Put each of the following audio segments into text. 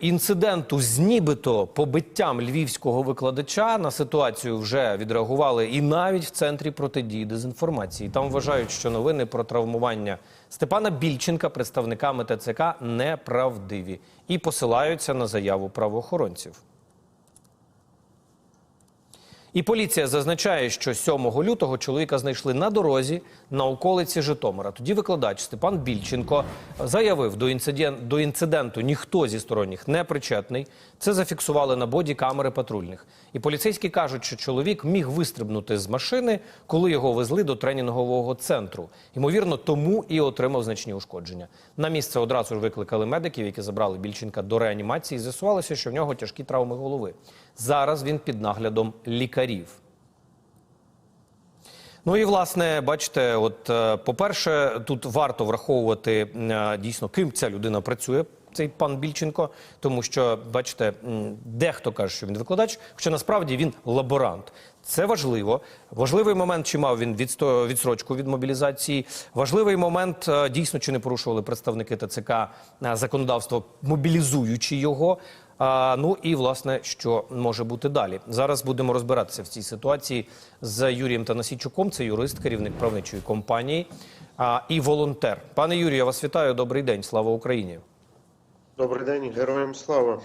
Інциденту з нібито побиттям львівського викладача на ситуацію вже відреагували і навіть в центрі протидії дезінформації. Там вважають, що новини про травмування Степана Більченка представниками ТЦК неправдиві і посилаються на заяву правоохоронців. І поліція зазначає, що 7 лютого чоловіка знайшли на дорозі на околиці Житомира. Тоді викладач Степан Більченко заявив, до, інциден... до інциденту ніхто зі сторонніх не причетний. Це зафіксували на боді камери патрульних. І поліцейські кажуть, що чоловік міг вистрибнути з машини, коли його везли до тренінгового центру. Ймовірно, тому і отримав значні ушкодження. На місце одразу ж викликали медиків, які забрали Більченка до реанімації. З'ясувалося, що в нього тяжкі травми голови. Зараз він під наглядом лікарів. Ну і власне, бачите, от е, по-перше, тут варто враховувати е, дійсно, ким ця людина працює. Цей пан Більченко, тому що бачите, дехто каже, що він викладач, хоча насправді він лаборант. Це важливо. Важливий момент, чи мав він відсрочку від мобілізації. Важливий момент, е, дійсно, чи не порушували представники ТЦК законодавство, мобілізуючи його. А, ну і власне, що може бути далі. Зараз будемо розбиратися в цій ситуації з Юрієм Танасійчуком. Це юрист, керівник правничої компанії а, і волонтер. Пане Юрію, я вас вітаю. Добрий день. Слава Україні. Добрий день, героям слава.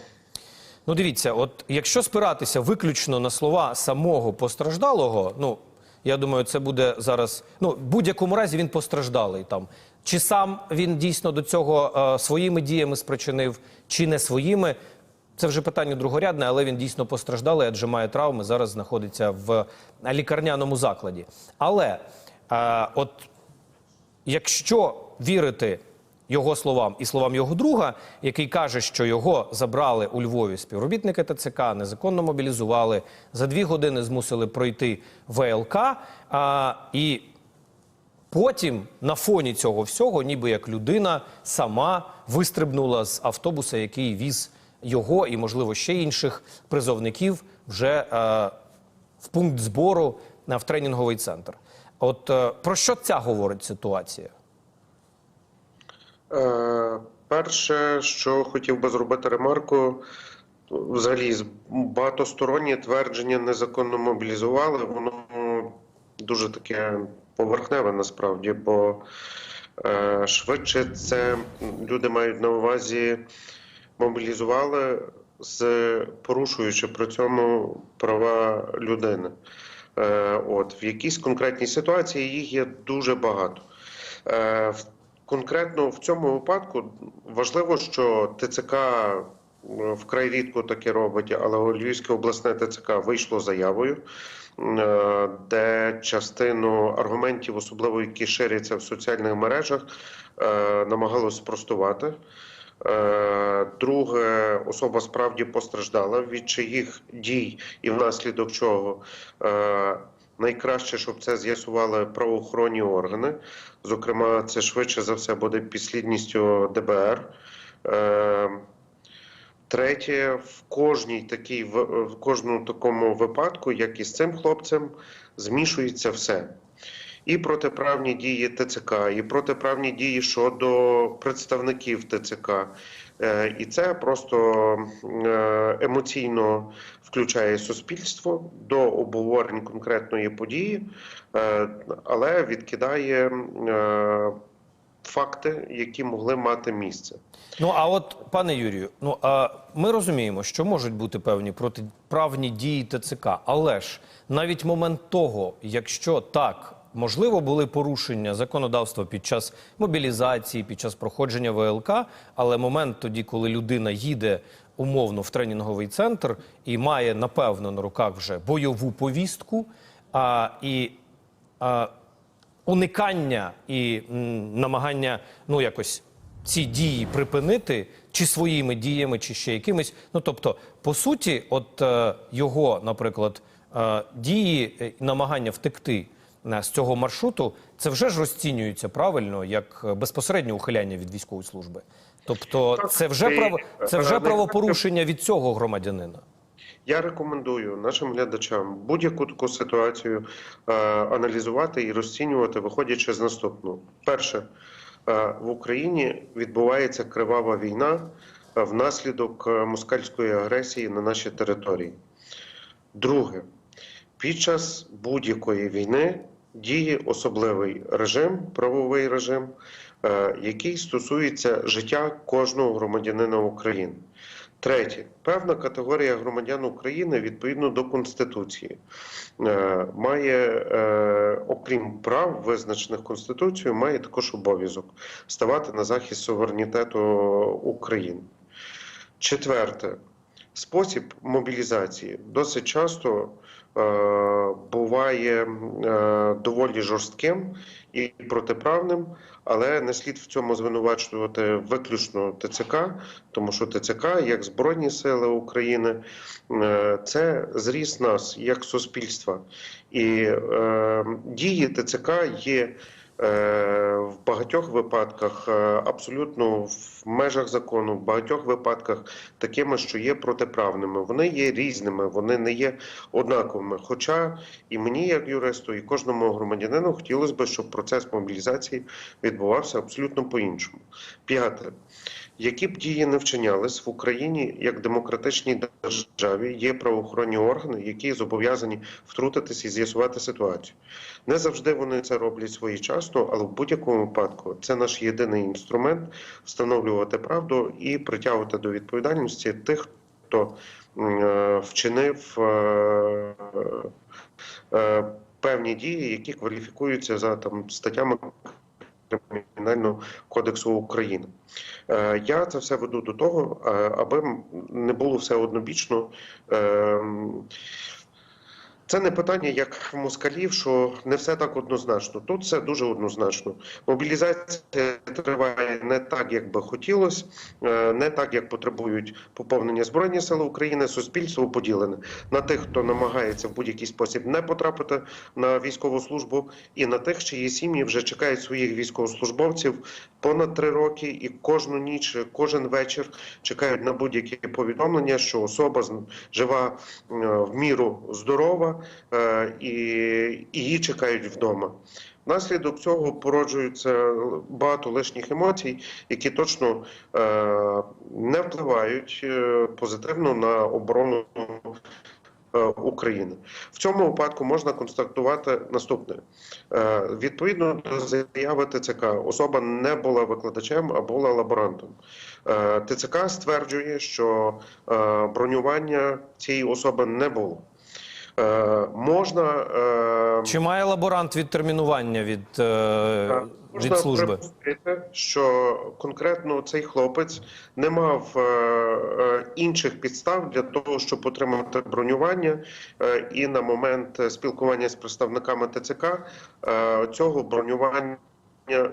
Ну, дивіться, от якщо спиратися виключно на слова самого постраждалого, ну я думаю, це буде зараз. Ну, в будь-якому разі він постраждалий там. Чи сам він дійсно до цього е, своїми діями спричинив, чи не своїми. Це вже питання другорядне, але він дійсно постраждалий, адже має травми. Зараз знаходиться в лікарняному закладі. Але е, от якщо вірити його словам і словам його друга, який каже, що його забрали у Львові співробітники ТЦК, незаконно мобілізували, за дві години змусили пройти ВЛК, а, і потім на фоні цього всього, ніби як людина сама вистрибнула з автобуса, який віз його і, можливо, ще інших призовників вже е, в пункт збору е, в тренінговий центр. От е, про що ця говорить ситуація? Е, перше, що хотів би зробити ремарку, взагалі багатостороннє твердження незаконно мобілізували, воно дуже таке поверхневе насправді, бо е, швидше це люди мають на увазі мобілізували з порушуючи при цьому права людини. Е, от в якійсь конкретній ситуації їх є дуже багато. Е, конкретно в цьому випадку важливо, що ТЦК е, вкрай рідко таке робить, але Львівське обласне ТЦК вийшло заявою, де частину аргументів, особливо які ширяться в соціальних мережах, намагалось спростувати. Е, Друге, особа справді постраждала, від чиїх дій і внаслідок чого е, найкраще, щоб це з'ясували правоохоронні органи. Зокрема, це швидше за все буде підслідністю ДБР. Е, Третє, в кожній такій в в кожному такому випадку, як і з цим хлопцем, змішується все. І протиправні дії ТЦК, і протиправні дії щодо представників ТЦК. Е, І це просто е, емоційно включає суспільство до обговорень конкретної події, е, але відкидає факти, які могли мати місце. Ну а от, пане Юрію, ну а ми розуміємо, що можуть бути певні протиправні дії ТЦК, але ж навіть момент того, якщо так. Можливо, були порушення законодавства під час мобілізації, під час проходження ВЛК, але момент тоді, коли людина їде умовно в тренінговий центр і має напевно на руках вже бойову повістку, а, і а, уникання і м, намагання ну якось ці дії припинити, чи своїми діями, чи ще якимись. Ну тобто, по суті, от е, його, наприклад, е, дії, е, намагання втекти з цього маршруту, це вже ж розцінюється правильно як е, безпосереднє ухиляння від військової служби. Тобто, це вже право, це вже е, правопорушення від цього громадянина. Я рекомендую нашим глядачам будь-яку таку ситуацію е, аналізувати і розцінювати, виходячи з наступного. Перше, е, в Україні відбувається кривава війна е, внаслідок москальської агресії на нашій території. Друге, під час будь-якої війни діє особливий режим, правовий режим, е, який стосується життя кожного громадянина України. Третє, певна категорія громадян України відповідно до Конституції е, має, е, окрім прав, визначених Конституцією, має також обов'язок ставати на захист суверенітету України. Четверте, спосіб мобілізації досить часто буває е, доволі жорстким і протиправним, але не слід в цьому звинувачувати виключно ТЦК, тому що ТЦК, як Збройні Сили України, е, це зріс нас як суспільства. І е, дії ТЦК є. Е, В багатьох випадках е, абсолютно в межах закону, в багатьох випадках такими, що є протиправними. Вони є різними, вони не є однаковими. Хоча і мені, як юристу, і кожному громадянину хотілося б, щоб процес мобілізації відбувався абсолютно по-іншому. П'яте. Які б дії не вчинялись в Україні як демократичній державі, є правоохоронні органи, які зобов'язані втрутитись і з'ясувати ситуацію. Не завжди вони це роблять своєчасно, але в будь-якому випадку це наш єдиний інструмент встановлювати правду і притягувати до відповідальності тих, хто е, вчинив е, е, певні дії, які кваліфікуються за там статтями Кримінального кодексу України. Я це все веду до того, аби не було все однобічно. Це не питання як москалів, що не все так однозначно. Тут все дуже однозначно. Мобілізація триває не так, як би хотілося, е, не так, як потребують поповнення Збройні Сили України. Суспільство поділене на тих, хто намагається в будь-який спосіб не потрапити на військову службу, і на тих, чиї сім'ї вже чекають своїх військовослужбовців понад три роки, і кожну ніч, кожен вечір чекають на будь-які повідомлення, що особа жива е, в міру здорова е, і її чекають вдома. Внаслідок цього породжується багато лишніх емоцій, які точно е, не впливають е, позитивно на оборону України. В цьому випадку можна констатувати наступне: відповідно до заяви ТЦК, особа не була викладачем, а була лаборантом. ТЦК стверджує, що бронювання цієї особи не було. Е, можна е, Чи має лаборант відтермінування від, е, від Можна служби? припустити, що конкретно цей хлопець не мав е, е, інших підстав для того, щоб отримати бронювання, е, і на момент спілкування з представниками ТЦК е, цього бронювання.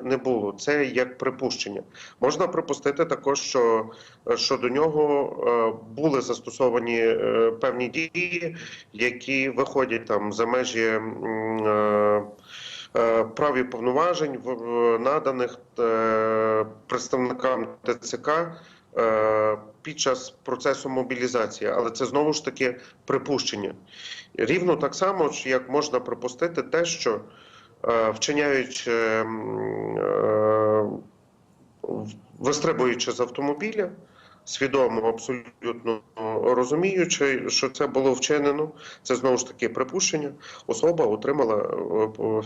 Не було це як припущення. Можна припустити також, що е, щодо нього е, були застосовані е, певні дії, які виходять там за межі е, е, прав і повноважень, наданих е, представникам ТЦК е, під час процесу мобілізації, але це знову ж таки припущення. Рівно так само, як можна припустити те, що е, е, м, е, в- вистрибуючи з автомобіля, свідомо, абсолютно розуміючи, що це було вчинено, це знову ж таки припущення. Особа отримала е, по-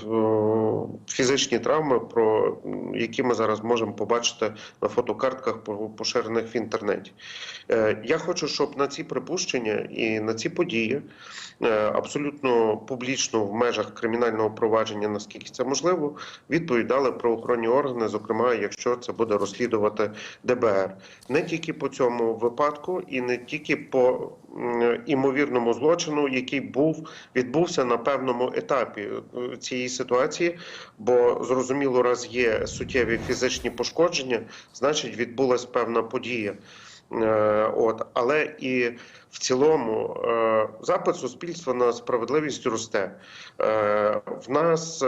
е, фізичні травми, про які ми зараз можемо побачити на фотокартках, поширених в інтернеті. Е, Я хочу, щоб на ці припущення і на ці події абсолютно публічно в межах кримінального провадження, наскільки це можливо, відповідали правоохоронні органи, зокрема, якщо це буде розслідувати ДБР, не тільки по цьому випадку, і не тільки по імовірному злочину, який був відбувся на певному етапі е, цієї ситуації, бо зрозуміло, раз є суттєві фізичні пошкодження, значить відбулася певна подія. Е, От, але і в цілому е, запит суспільства на справедливість росте. Е, В нас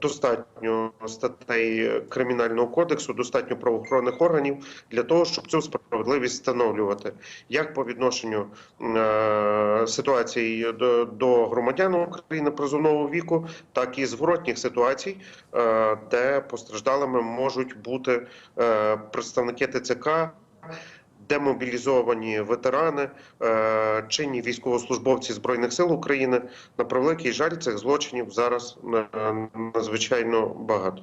достатньо статей кримінального кодексу, достатньо правоохоронних органів для того, щоб цю справедливість встановлювати, як по відношенню ситуації до, громадян України призовного віку, так і зворотніх ситуацій, де постраждалими можуть бути представники ТЦК демобілізовані ветерани, е, чинні військовослужбовці збройних сил України. На превеликий жаль, цих злочинів зараз е, надзвичайно багато.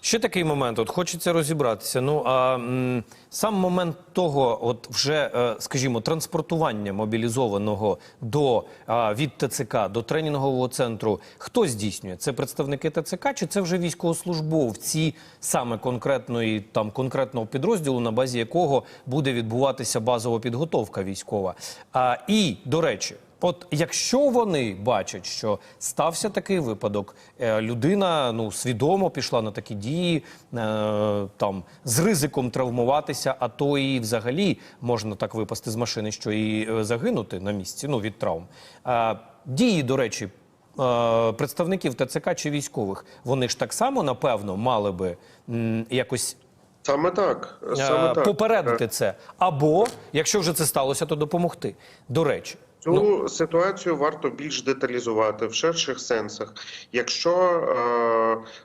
Ще такий момент, от хочеться розібратися. Ну а м, сам момент того, от вже, е, скажімо, транспортування мобілізованого до від ТЦК до тренінгового центру, хто здійснює? Це представники ТЦК, чи це вже військовослужбовці саме конкретної там конкретного підрозділу, на базі якого буде відбуватися базова підготовка військова? А, і до речі. От якщо вони бачать, що стався такий випадок, е, людина ну свідомо пішла на такі дії, е, там з ризиком травмуватися, а то і взагалі можна так випасти з машини, що і е, загинути на місці, ну від травм. Дії, до речі, представників ТЦК чи військових, вони ж так само напевно мали би якось Саме так, саме так. попередити це, або якщо вже це сталося, то допомогти. До речі. Цю Ну. ситуацію варто більш деталізувати в ширших сенсах. Якщо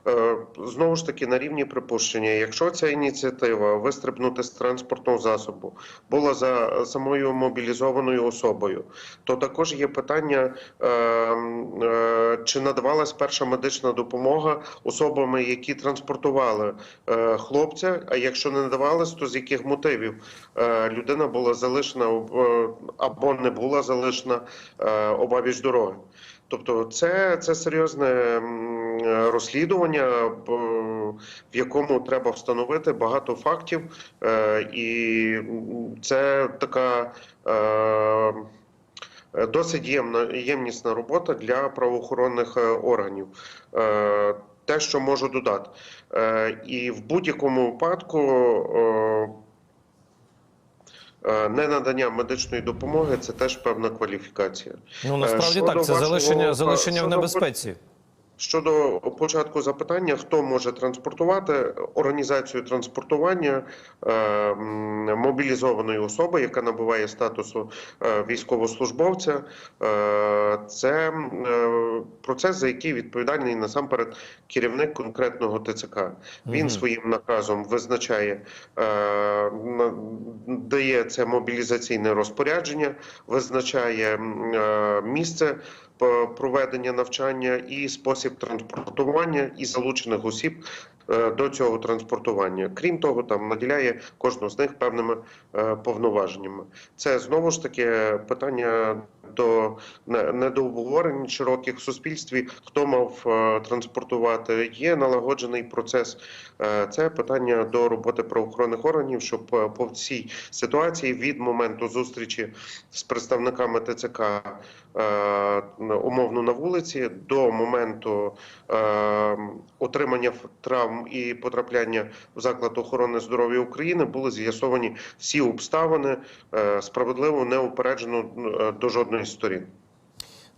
е, е, знову ж таки на рівні припущення, якщо ця ініціатива вистрибнути з транспортного засобу була за самою мобілізованою особою, то також є питання, е, е, чи надавалась перша медична допомога особами, які транспортували е, хлопця. А якщо не надавалась, то з яких мотивів е, людина була залишена або не була залишена е, обабіч дороги. Тобто, це, це серйозне розслідування, в якому треба встановити багато фактів, е, і це така. е, Досить ємна ємнісна робота для правоохоронних органів. Те, що можу додати, і в будь-якому випадку ненадання медичної допомоги це теж певна кваліфікація. Ну насправді щодо так, це вашого- залишення, залишення в небезпеці. Щодо початку запитання, хто може транспортувати організацію транспортування е, мобілізованої особи, яка набуває статусу е, військовослужбовця, е, це е, процес, за який відповідальний насамперед керівник конкретного ТЦК. Він своїм наказом визначає, е, дає це мобілізаційне розпорядження, визначає е, місце проведення навчання і спосіб транспортування і залучених осіб е, до цього транспортування. Крім того, там наділяє кожну з них певними е, повноваженнями. Це знову ж таки питання до не не до обговорень широких в суспільстві. Хто мав е, транспортувати? Є налагоджений процес. Е, Це питання до роботи правоохоронних органів, щоб е, по цій ситуації від моменту зустрічі з представниками ТЦК е, умовно на вулиці до моменту е, отримання травм і потрапляння в заклад охорони здоров'я України були з'ясовані всі обставини е, справедливо неупереджено е, до жодної сторін.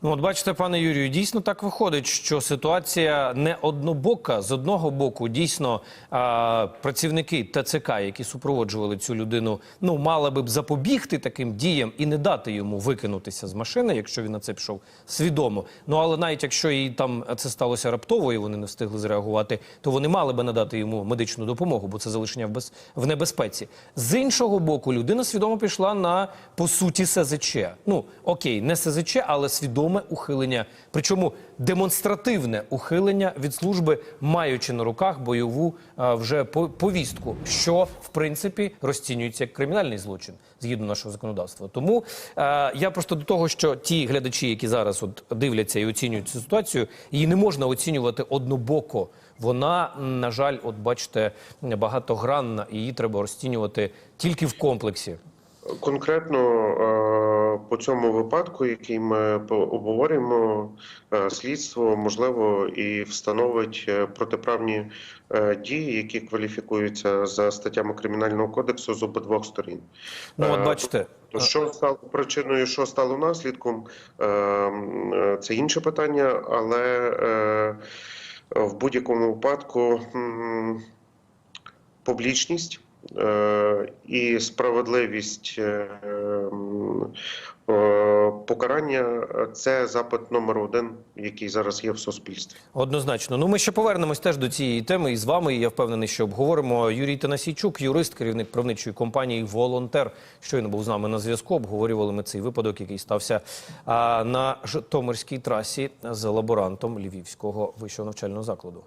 Ну, от бачите, пане Юрію, дійсно так виходить, що ситуація не однобока. З одного боку, дійсно, а, працівники ТЦК, які супроводжували цю людину, ну мали би б запобігти таким діям і не дати йому викинутися з машини, якщо він на це пішов свідомо. Ну але навіть якщо і там це сталося раптово, і вони не встигли зреагувати, то вони мали би надати йому медичну допомогу, бо це залишення в, без... в небезпеці. З іншого боку, людина свідомо пішла на по суті СЗЧ. Ну окей, не СЗЧ, але свідоме ухилення, причому демонстративне ухилення від служби, маючи на руках бойову а, вже по- повістку, що в принципі розцінюється як кримінальний злочин згідно нашого законодавства. Тому е, я просто до того, що ті глядачі, які зараз от дивляться і оцінюють цю ситуацію, її не можна оцінювати однобоко. Вона, на жаль, от бачите, багатогранна, і її треба розцінювати тільки в комплексі. Конкретно е, по цьому випадку, який ми обговорюємо, е, слідство можливо і встановить е, протиправні е, дії, які кваліфікуються за статтями кримінального кодексу з обидвох сторін. Ну, от бачите, То що стало причиною, що стало наслідком, е, м, е, це інше питання, але в будь-якому випадку публічність і справедливість е, е, покарання це запит номер один, який зараз є в суспільстві. Однозначно. Ну ми ще повернемось теж до цієї теми і з вами. і Я впевнений, що обговоримо. Юрій Танасійчук, юрист, керівник правничої компанії Волонтер. Щойно був з нами на зв'язку. Обговорювали ми цей випадок, який стався на Житомирській трасі з лаборантом Львівського вищого навчального закладу.